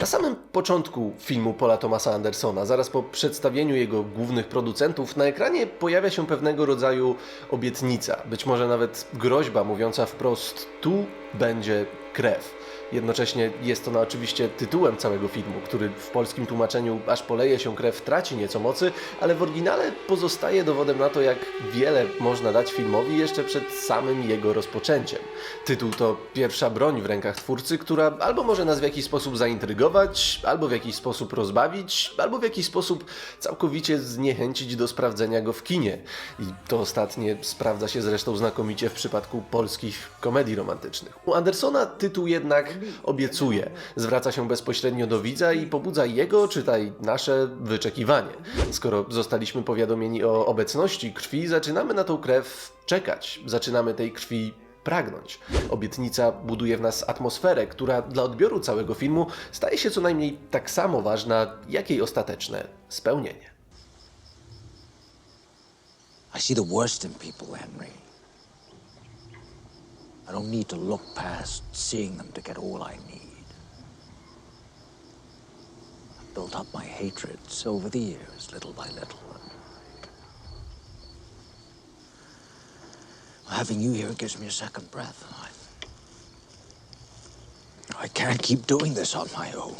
Na samym początku filmu Paula Thomasa Andersona, zaraz po przedstawieniu jego głównych producentów, na ekranie pojawia się pewnego rodzaju obietnica, być może nawet groźba mówiąca wprost: tu będzie krew. Jednocześnie jest ona oczywiście tytułem całego filmu, który w polskim tłumaczeniu aż poleje się krew, traci nieco mocy, ale w oryginale pozostaje dowodem na to, jak wiele można dać filmowi jeszcze przed samym jego rozpoczęciem. Tytuł to pierwsza broń w rękach twórcy, która albo może nas w jakiś sposób zaintrygować, albo w jakiś sposób rozbawić, albo w jakiś sposób całkowicie zniechęcić do sprawdzenia go w kinie. I to ostatnie sprawdza się zresztą znakomicie w przypadku polskich komedii romantycznych. U Andersona tytuł jednak obiecuje, zwraca się bezpośrednio do widza i pobudza jego, czytaj nasze, wyczekiwanie. Skoro zostaliśmy powiadomieni o obecności krwi, zaczynamy na tą krew czekać, zaczynamy tej krwi pragnąć. Obietnica buduje w nas atmosferę, która dla odbioru całego filmu staje się co najmniej tak samo ważna, jak jej ostateczne spełnienie. I see the worst in people, Henry. I don't need to look past seeing them to get all I need. I've built up my hatreds over the years, little by little. Having you here gives me a second breath. I, I can't keep doing this on my own.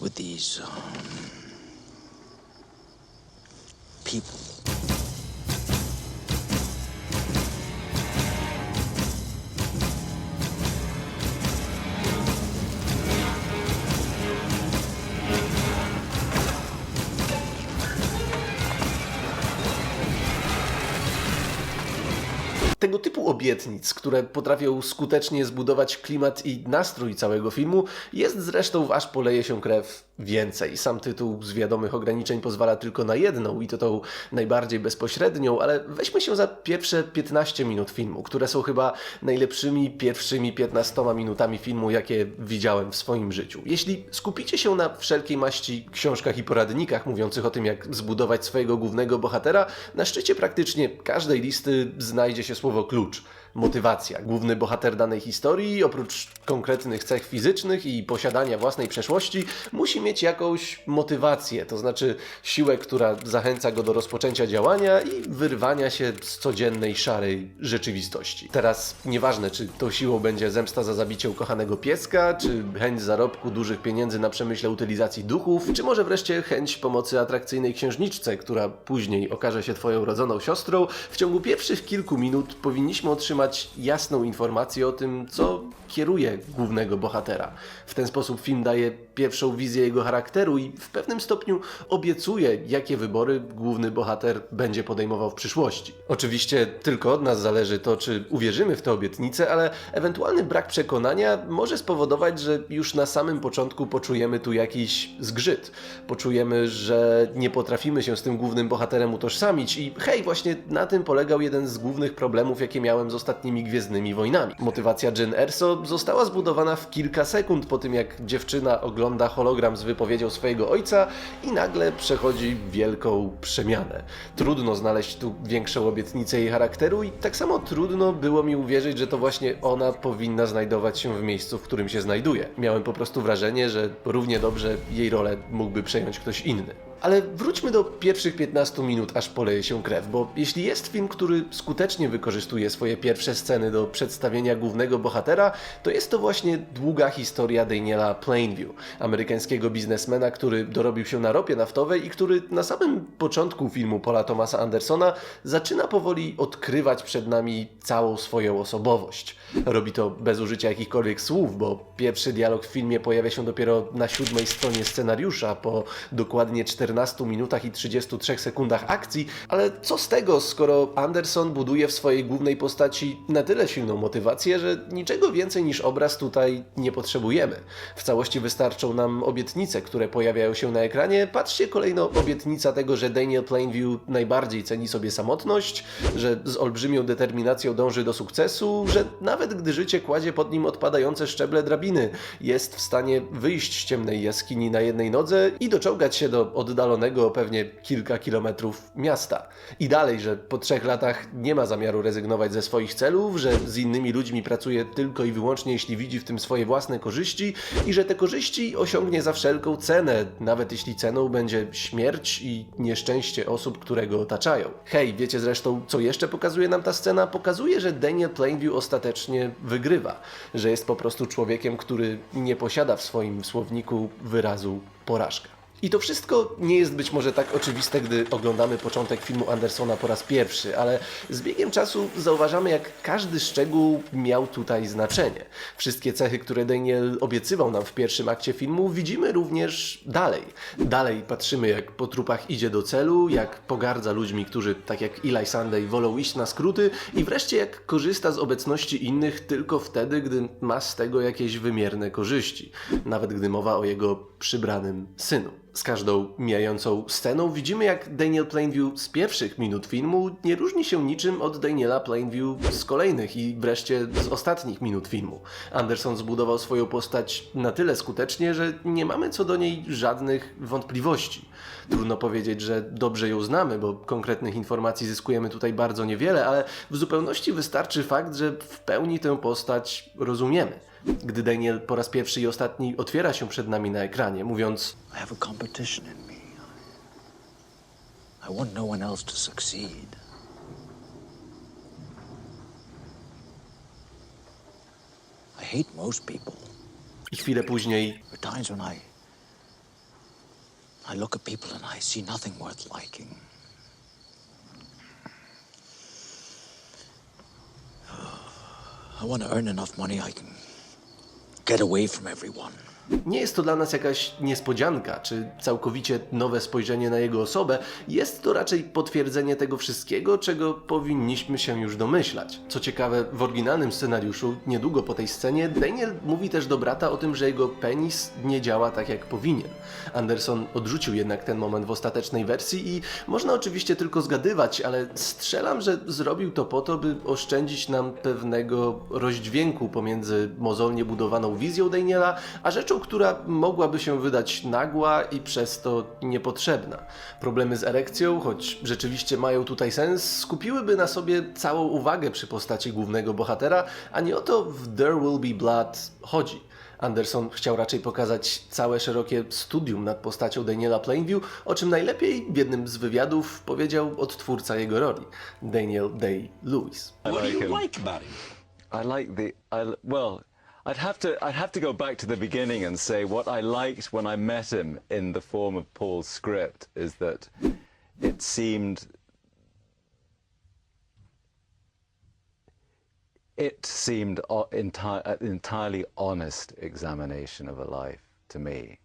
With these, um, people. Typu obietnic, które potrafią skutecznie zbudować klimat i nastrój całego filmu, jest zresztą w Aż poleje się krew więcej. Sam tytuł z wiadomych ograniczeń pozwala tylko na jedną i to tą najbardziej bezpośrednią, ale weźmy się za pierwsze 15 minut filmu, które są chyba najlepszymi pierwszymi 15 minutami filmu, jakie widziałem w swoim życiu. Jeśli skupicie się na wszelkiej maści książkach i poradnikach mówiących o tym, jak zbudować swojego głównego bohatera, na szczycie praktycznie każdej listy znajdzie się słowo klucz motywacja. Główny bohater danej historii, oprócz konkretnych cech fizycznych i posiadania własnej przeszłości, musi mieć jakąś motywację, to znaczy siłę, która zachęca go do rozpoczęcia działania i wyrwania się z codziennej, szarej rzeczywistości. Teraz nieważne, czy tą siłą będzie zemsta za zabicie ukochanego pieska, czy chęć zarobku dużych pieniędzy na przemyśle utylizacji duchów, czy może wreszcie chęć pomocy atrakcyjnej księżniczce, która później okaże się twoją rodzoną siostrą, w ciągu pierwszych kilku minut powinniśmy otrzymać jasną informację o tym, co kieruje głównego bohatera. W ten sposób film daje pierwszą wizję jego charakteru i w pewnym stopniu obiecuje, jakie wybory główny bohater będzie podejmował w przyszłości. Oczywiście tylko od nas zależy to, czy uwierzymy w tę obietnicę, ale ewentualny brak przekonania może spowodować, że już na samym początku poczujemy tu jakiś zgrzyt. Poczujemy, że nie potrafimy się z tym głównym bohaterem utożsamić i hej, właśnie na tym polegał jeden z głównych problemów, jakie miałem z ostatnimi Gwiezdnymi Wojnami. Motywacja Jyn Erso została zbudowana w kilka sekund po tym, jak dziewczyna ogląda hologram z wypowiedzią swojego ojca i nagle przechodzi wielką przemianę. Trudno znaleźć tu większą obietnicę jej charakteru i tak samo trudno było mi uwierzyć, że to właśnie ona powinna znajdować się w miejscu, w którym się znajduje. Miałem po prostu wrażenie, że równie dobrze jej rolę mógłby przejąć ktoś inny. Ale wróćmy do pierwszych 15 minut, aż poleje się krew, bo jeśli jest film, który skutecznie wykorzystuje swoje pierwsze sceny do przedstawienia głównego bohatera, to jest to właśnie długa historia Daniela Plainview, amerykańskiego biznesmena, który dorobił się na ropie naftowej i który na samym początku filmu Paula Thomasa Andersona zaczyna powoli odkrywać przed nami całą swoją osobowość. Robi to bez użycia jakichkolwiek słów, bo pierwszy dialog w filmie pojawia się dopiero na siódmej stronie scenariusza, po dokładnie 14 minutach i 33 sekundach akcji, ale co z tego, skoro Anderson buduje w swojej głównej postaci na tyle silną motywację, że niczego więcej niż obraz tutaj nie potrzebujemy. W całości wystarczą nam obietnice, które pojawiają się na ekranie. Patrzcie kolejno obietnica tego, że Daniel Plainview najbardziej ceni sobie samotność, że z olbrzymią determinacją dąży do sukcesu, że nawet gdy życie kładzie pod nim odpadające szczeble drabiny, jest w stanie wyjść z ciemnej jaskini na jednej nodze i doczołgać się do oddalonej oddalonego pewnie kilka kilometrów miasta. I dalej, że po trzech latach nie ma zamiaru rezygnować ze swoich celów, że z innymi ludźmi pracuje tylko i wyłącznie jeśli widzi w tym swoje własne korzyści i że te korzyści osiągnie za wszelką cenę, nawet jeśli ceną będzie śmierć i nieszczęście osób, które go otaczają. Hej, wiecie zresztą, co jeszcze pokazuje nam ta scena? Pokazuje, że Daniel Plainview ostatecznie wygrywa, że jest po prostu człowiekiem, który nie posiada w swoim słowniku wyrazu porażka. I to wszystko nie jest być może tak oczywiste, gdy oglądamy początek filmu Andersona po raz pierwszy, ale z biegiem czasu zauważamy, jak każdy szczegół miał tutaj znaczenie. Wszystkie cechy, które Daniel obiecywał nam w pierwszym akcie filmu, widzimy również dalej. Dalej patrzymy, jak po trupach idzie do celu, jak pogardza ludźmi, którzy, tak jak Eli Sunday, wolą iść na skróty i wreszcie jak korzysta z obecności innych tylko wtedy, gdy ma z tego jakieś wymierne korzyści, nawet gdy mowa o jego przybranym synu. Z każdą mijającą sceną widzimy, jak Daniel Plainview z pierwszych minut filmu nie różni się niczym od Daniela Plainview z kolejnych i wreszcie z ostatnich minut filmu. Anderson zbudował swoją postać na tyle skutecznie, że nie mamy co do niej żadnych wątpliwości. Trudno powiedzieć, że dobrze ją znamy, bo konkretnych informacji zyskujemy tutaj bardzo niewiele, ale w zupełności wystarczy fakt, że w pełni tę postać rozumiemy. Gdy Daniel po raz pierwszy i ostatni otwiera się przed nami na ekranie, mówiąc I have a competition in me. I want no one else to succeed. I hate most people. i chwilę później There are times when I. I look at people and I see nothing worth liking. I want to earn enough money I can get away from everyone. Nie jest to dla nas jakaś niespodzianka, czy całkowicie nowe spojrzenie na jego osobę. Jest to raczej potwierdzenie tego wszystkiego, czego powinniśmy się już domyślać. Co ciekawe, w oryginalnym scenariuszu, niedługo po tej scenie, Daniel mówi też do brata o tym, że jego penis nie działa tak jak powinien. Anderson odrzucił jednak ten moment w ostatecznej wersji i można oczywiście tylko zgadywać, ale strzelam, że zrobił to po to, by oszczędzić nam pewnego rozdźwięku pomiędzy mozolnie budowaną wizją Daniela, a rzeczą, która mogłaby się wydać nagła i przez to niepotrzebna. Problemy z erekcją, choć rzeczywiście mają tutaj sens, skupiłyby na sobie całą uwagę przy postaci głównego bohatera, a nie o to w There Will Be Blood chodzi. Anderson chciał raczej pokazać całe szerokie studium nad postacią Daniela Plainview, o czym najlepiej w jednym z wywiadów powiedział odtwórca jego roli, Daniel Day-Lewis. What do like you him. like about him? I like the I well. I'd have to I'd have to go back to the beginning and say what I liked when I met him in the form of Paul's script is that it seemed it seemed enti- an entirely honest examination of a life to me.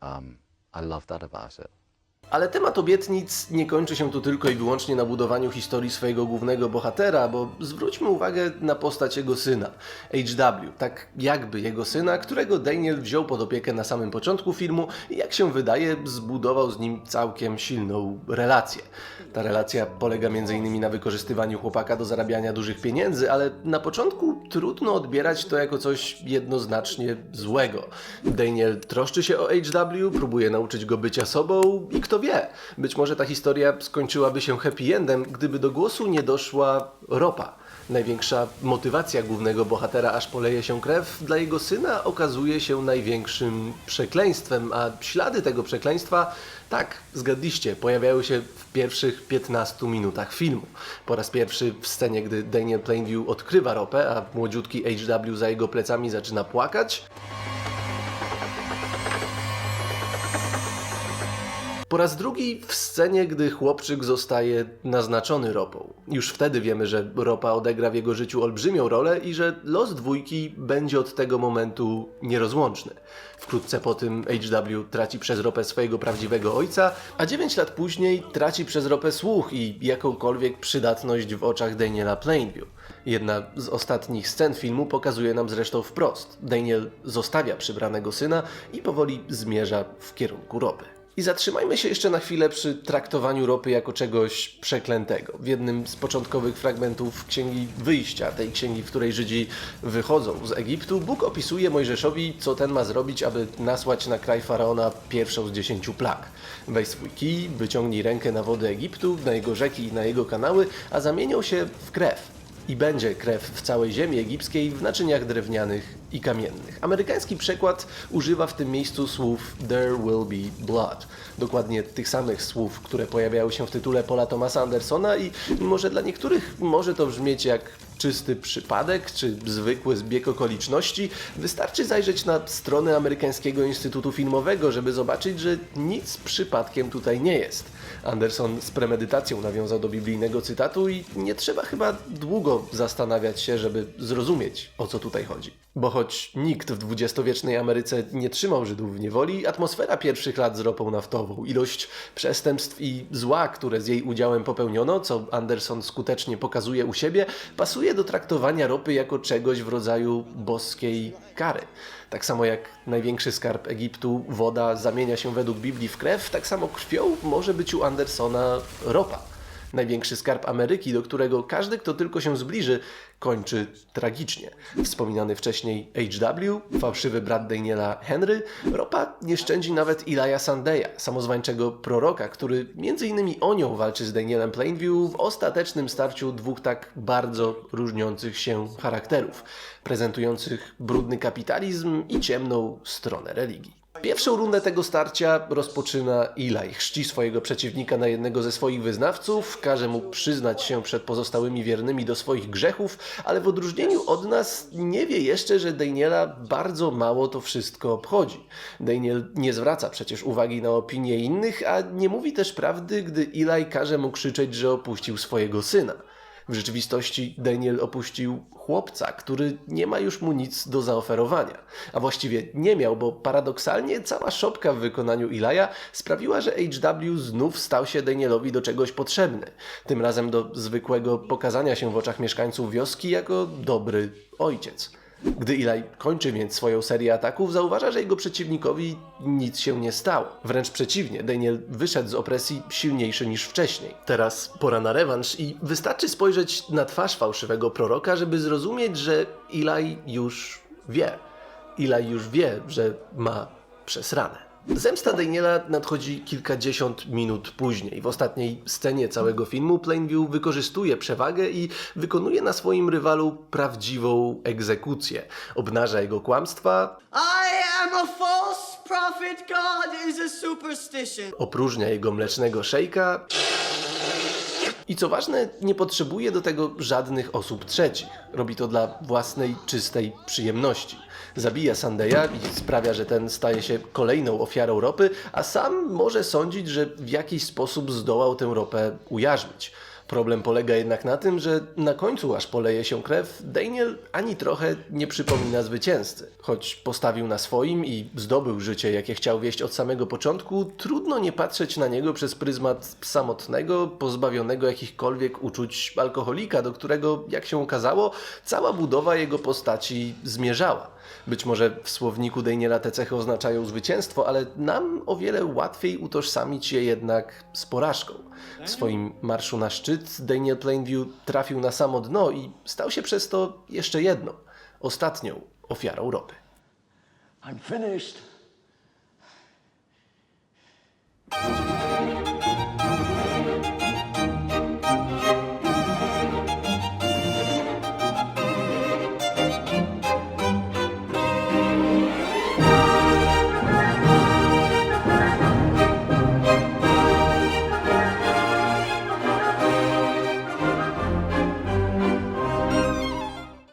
Um, I love that about it. Ale temat obietnic nie kończy się tu tylko i wyłącznie na budowaniu historii swojego głównego bohatera, bo zwróćmy uwagę na postać jego syna, HW, tak jakby jego syna, którego Daniel wziął pod opiekę na samym początku filmu i jak się wydaje zbudował z nim całkiem silną relację. Ta relacja polega m.in. na wykorzystywaniu chłopaka do zarabiania dużych pieniędzy, ale na początku trudno odbierać to jako coś jednoznacznie złego. Daniel troszczy się o HW, próbuje nauczyć go bycia sobą i kto wie, być może ta historia skończyłaby się happy endem, gdyby do głosu nie doszła ropa. Największa motywacja głównego bohatera, aż poleje się krew, dla jego syna okazuje się największym przekleństwem, a ślady tego przekleństwa, tak, zgadliście, pojawiają się w pierwszych 15 minutach filmu. Po raz pierwszy w scenie, gdy Daniel Plainview odkrywa ropę, a młodziutki HW za jego plecami zaczyna płakać. Po raz drugi w scenie, gdy chłopczyk zostaje naznaczony ropą. Już wtedy wiemy, że ropa odegra w jego życiu olbrzymią rolę i że los dwójki będzie od tego momentu nierozłączny. Wkrótce po tym HW traci przez ropę swojego prawdziwego ojca, a 9 lat później traci przez ropę słuch i jakąkolwiek przydatność w oczach Daniela Plainview. Jedna z ostatnich scen filmu pokazuje nam zresztą wprost. Daniel zostawia przybranego syna i powoli zmierza w kierunku ropy. I zatrzymajmy się jeszcze na chwilę przy traktowaniu ropy jako czegoś przeklętego. W jednym z początkowych fragmentów Księgi Wyjścia, tej księgi, w której Żydzi wychodzą z Egiptu, Bóg opisuje Mojżeszowi, co ten ma zrobić, aby nasłać na kraj faraona pierwszą z dziesięciu plag. Weź swój kij, wyciągnij rękę na wody Egiptu, na jego rzeki i na jego kanały, a zamienią się w krew. I będzie krew w całej ziemi egipskiej w naczyniach drewnianych i kamiennych. Amerykański przekład używa w tym miejscu słów There will be blood. Dokładnie tych samych słów, które pojawiały się w tytule Paula Thomasa Andersona i mimo, że dla niektórych może to brzmieć jak czysty przypadek czy zwykły zbieg okoliczności, wystarczy zajrzeć na stronę Amerykańskiego Instytutu Filmowego, żeby zobaczyć, że nic przypadkiem tutaj nie jest. Anderson z premedytacją nawiązał do biblijnego cytatu i nie trzeba chyba długo zastanawiać się, żeby zrozumieć, o co tutaj chodzi. Bo choć nikt w dwudziestowiecznej Ameryce nie trzymał Żydów w niewoli, atmosfera pierwszych lat z ropą naftową, ilość przestępstw i zła, które z jej udziałem popełniono, co Anderson skutecznie pokazuje u siebie, pasuje do traktowania ropy jako czegoś w rodzaju boskiej kary. Tak samo jak największy skarb Egiptu, woda zamienia się według Biblii w krew, tak samo krwią może być u Andersona ropa. Największy skarb Ameryki, do którego każdy, kto tylko się zbliży, kończy tragicznie. Wspominany wcześniej HW, fałszywy brat Daniela Henry, ropa nie szczędzi nawet Ilaja Sandeya, samozwańczego proroka, który między innymi o nią walczy z Danielem Plainview w ostatecznym starciu dwóch tak bardzo różniących się charakterów, prezentujących brudny kapitalizm i ciemną stronę religii. Pierwszą rundę tego starcia rozpoczyna Eli. Chrzci swojego przeciwnika na jednego ze swoich wyznawców, każe mu przyznać się przed pozostałymi wiernymi do swoich grzechów, ale w odróżnieniu od nas nie wie jeszcze, że Daniela bardzo mało to wszystko obchodzi. Daniel nie zwraca przecież uwagi na opinie innych, a nie mówi też prawdy, gdy Eli każe mu krzyczeć, że opuścił swojego syna. W rzeczywistości Daniel opuścił chłopca, który nie ma już mu nic do zaoferowania. A właściwie nie miał, bo paradoksalnie cała szopka w wykonaniu Ilaja sprawiła, że HW znów stał się Danielowi do czegoś potrzebny. Tym razem do zwykłego pokazania się w oczach mieszkańców wioski jako dobry ojciec. Gdy Eli kończy więc swoją serię ataków, zauważa, że jego przeciwnikowi nic się nie stało. Wręcz przeciwnie, Daniel wyszedł z opresji silniejszy niż wcześniej. Teraz pora na rewanż i wystarczy spojrzeć na twarz fałszywego proroka, żeby zrozumieć, że Eli już wie. Eli już wie, że ma przesrane. Zemsta Daniela nadchodzi kilkadziesiąt minut później. W ostatniej scenie całego filmu Plainview wykorzystuje przewagę i wykonuje na swoim rywalu prawdziwą egzekucję. Obnaża jego kłamstwa, I am a false prophet. God is a superstition. opróżnia jego mlecznego szejka i co ważne, nie potrzebuje do tego żadnych osób trzecich. Robi to dla własnej, czystej przyjemności. Zabija Sandeya i sprawia, że ten staje się kolejną ofiarą ropy, a sam może sądzić, że w jakiś sposób zdołał tę ropę ujarzmić. Problem polega jednak na tym, że na końcu, aż poleje się krew, Daniel ani trochę nie przypomina zwycięzcy. Choć postawił na swoim i zdobył życie, jakie chciał wieść od samego początku, trudno nie patrzeć na niego przez pryzmat samotnego, pozbawionego jakichkolwiek uczuć alkoholika, do którego, jak się okazało, cała budowa jego postaci zmierzała. Być może w słowniku Daniela te cechy oznaczają zwycięstwo, ale nam o wiele łatwiej utożsamić je jednak z porażką. W swoim marszu na szczyt Daniel Plainview trafił na samo dno i stał się przez to jeszcze jedną, ostatnią ofiarą ropy. I'm finished.